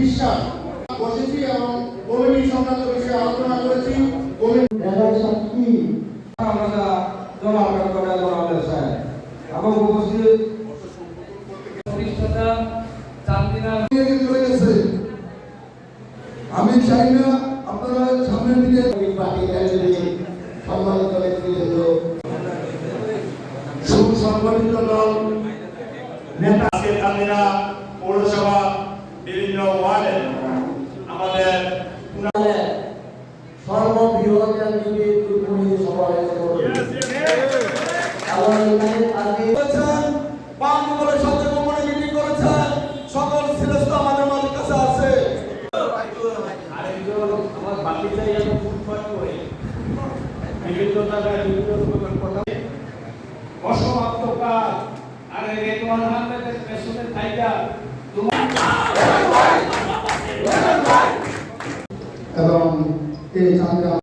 বিশ্বাস। বসেছি এবং কমিটি সংক্রান্ত বিষয়ে আলোচনা করেছি। এবং উপস্থিত। আমি চাই না আপনারা সামনের দিকে সম্মানিত সুসংগঠিত দল নেতা কান্দিনা বিভিন্ন ওয়ার্ডে আমাদের সর্ববৃহৎ যদি দুর্নীতি সভা হয়েছে বিভিন্ন জায়গায় বিভিন্ন রকমের কথা। অসমাপ্ত কাজ আর রেদওয়ান আহমেদের পেছনে থাইকা। এবং এই চাঁদা